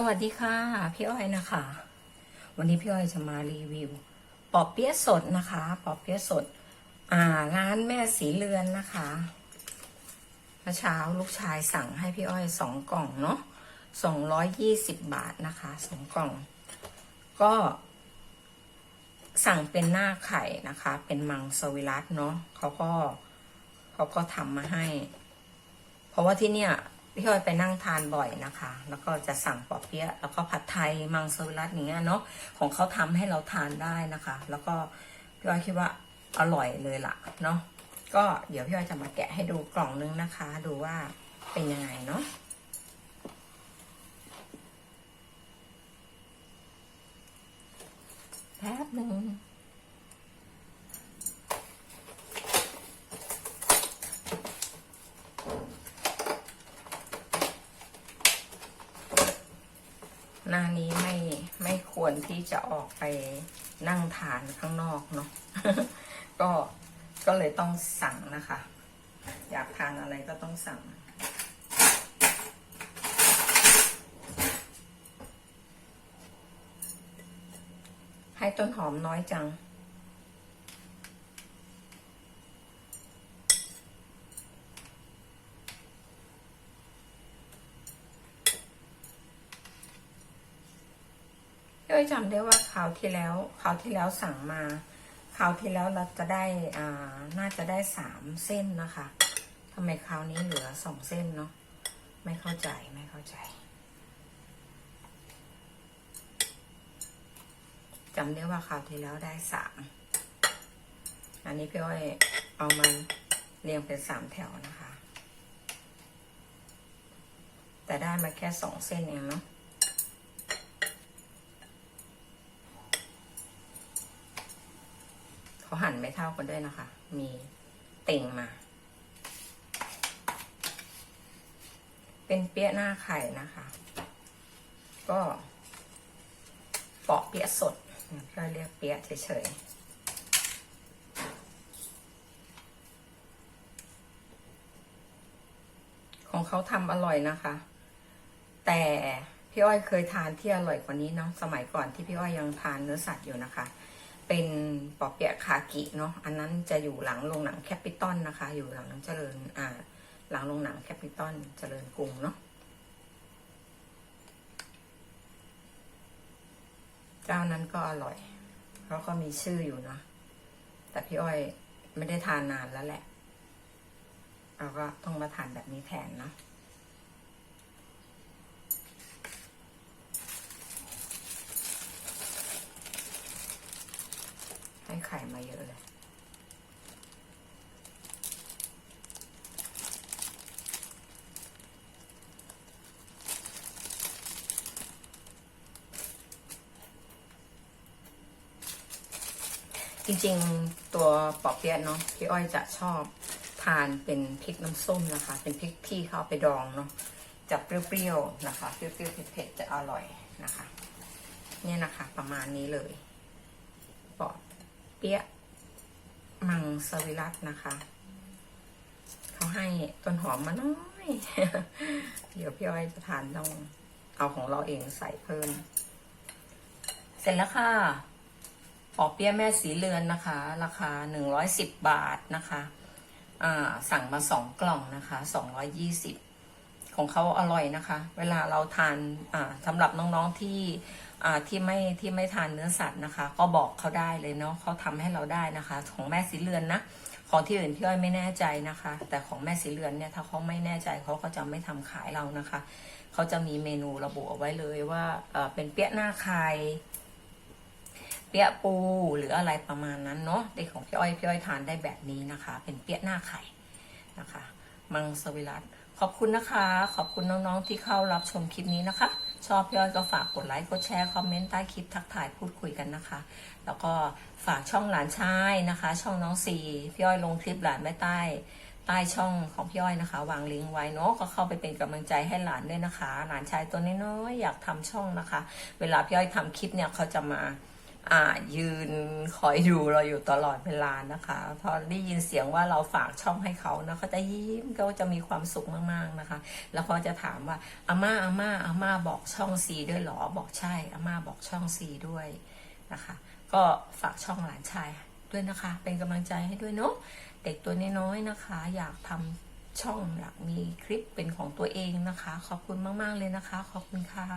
สวัสดีค่ะ พี่อ้อยนะคะ วันนี้พี่อ้อยจะมารีวิว ปอบเปี๊ยะสดนะคะ ปอบเปี๊ยะสด อ่า ร้านแม่สีเรือนนะคะเมื่อเช้าลูกชายสั่งให้พี่อ้อยสองกล่องเนาะสองร้อยยี่สิบบาทนะคะสองกล่อง ก็ สั่งเป็นหน้าไข่นะคะ เป็นมังสวิรัตเนาะเขาก็เขาก็ทำมาให้ เพราะว่าที่เนี่ย พี่อ้อยไปนั่งทานบ่อยนะคะ แล้วก็จะสั่งปอเปี๊ยะแล้วก็ผัดไทยมังสวิรัตอย่างเงี้ยเนาะของเขาทำให้เราทานได้นะคะ แล้วก็พี่อ้อยคิดว่าอร่อยเลยล่ะเนาะก็เดี๋ยวพี่อ้อยจะมาแกะให้ดูกล่องนึงนะคะ ดูว่าเป็นยังไงเนาะแป๊บหนึ่ง หน้านี้ไม่ไม่ควรที่จะออกไปนั่งทานข้างนอกเนาะก็ก็เลยต้องสั่งนะคะ อยากทานอะไรก็ต้องสั่งให้ต้นหอมน้อยจัง ยจำได้ว่าคราวที่แล้วคราวที่แล้วสั่งมาคราวที่แล้วเราจะได้อ่าน่าจะได้สามเส้นนะคะทำไมคราวนี้เหลือสองเส้นเนาะไม่เข้าใจไม่เข้าใจจำได้ว่าคราวที่แล้วได้สามอันนี้พี่อ้อยเอามันเรียงเป็นสามแถวนะคะ แต่ได้มาแค่สองเส้นเองเนาะ เขา หั่นไม่เท่ากันด้วยนะคะ มีเต่งมา เป็นเปี๊ยะหน้าไข่นะคะ ก็ปอกเปี๊ยะสดก็เรียกเปี๊ยะเฉยๆของเขาทำอร่อยนะคะ แต่พี่อ้อยเคยทานที่อร่อยกว่านี้เนาะสมัยก่อนที่พี่อ้อยยังทานเนื้อสัตว์อยู่นะคะ เป็นปอเปียะคากิเนาะอันนั้นจะอยู่หลังโรงหนังแคปิตอลนะคะ อยู่หลังเจริญอ่าหลังโรงหนังแคปิตอลเจริญกรุงเนาะเจ้านั้นก็อร่อยเขาก็มีชื่ออยู่เนาะแต่พี่อ้อยไม่ได้ทานนานแล้วแหละเราก็ต้องมาทานแบบนี้แทนเนาะ ให้ไข่ มาเยอะเลย จริงๆ ตัวปอเปี๊ยะเนาะพี่อ้อยจะชอบทานเป็นพริกน้ำส้มนะคะ เป็นพริกที่เขาไปดองเนาะจะเปรี้ยวๆนะคะ เปรี้ยวๆเผ็ดๆจะอร่อยนะคะ เนี่ยนะคะ ประมาณนี้เลยปอ เปี๊ยะมังสวิรัตนะคะ เขาให้ต้นหอมมาน้อย เดี๋ยวพี่อ้อยจะทานต้องเอาของเราเองใส่เพิ่ม เสร็จแล้วค่ะปอเปี๊ยะแม่สีเรือนนะคะ ราคาหนึ่งร้อยสิบบาทนะคะ อ่า สั่งมาสองกล่องนะคะสองร้อยยี่สิบ ของเขาอร่อยนะคะ เวลาเราทานอ่าสำหรับน้องๆที่อ่าที่ไม่ที่ไม่ทานเนื้อสัตว์นะคะ ก็บอกเขาได้เลยเนาะเขาทำให้เราได้นะคะ ของแม่สีเรือนนะของที่อื่นพี่อ้อยไม่แน่ใจนะคะ แต่ของแม่สีเรือนเนี่ยถ้าเขาไม่แน่ใจเขาก็จะไม่ทำขายเรานะคะเขาจะมีเมนูระบุเอาไว้เลยว่าเอ่อเป็นเปี๊ยะหน้าไข่เปี๊ยะปูหรืออะไรประมาณนั้นเนาะเด็กของพี่อ้อยพี่อ้อยทานได้แบบนี้นะคะ เป็นเปี๊ยะหน้าไข่นะคะ มังสวิรัต ขอบคุณนะคะ ขอบคุณน้องๆที่เข้ารับชมคลิปนี้นะคะ ชอบพี่อ้อยก็ฝากกดไลค์กดแชร์คอมเมนต์ใต้คลิปทักทายพูดคุยกันนะคะ แล้วก็ฝากช่องหลานชายนะคะ ช่องน้องซีพี่อ้อยลงคลิปหลานไว้ใต้ใต้ช่องของพี่อ้อยนะคะ วางลิงก์ไว้เนาะก็เข้าไปเป็นกำลังใจให้หลานด้วยนะคะ หลานชายตัวน้อยๆอยากทำช่องนะคะ เวลาพี่อ้อยทำคลิปเนี่ยเขาจะมา ยืนคอยดูเราอยู่ตลอดเวลานะคะพอได้ยินเสียงว่าเราฝากช่องให้เขานะเขาจะยิ้มเขาจะมีความสุขมากๆนะคะ แล้วเขาจะถามว่าอาม่าอาม่าอาม่าบอกช่องซีด้วยหรอบอกใช่อาม่าบอกช่องซีด้วยนะคะ ก็ฝากช่องหลานชายด้วยนะคะ เป็นกำลังใจให้ด้วยเนาะเด็กตัวน้อยๆนะคะ อยากทำช่องอยากมีคลิปเป็นของตัวเองนะคะ ขอบคุณมาก ๆ เลยนะคะ ขอบคุณค่ะ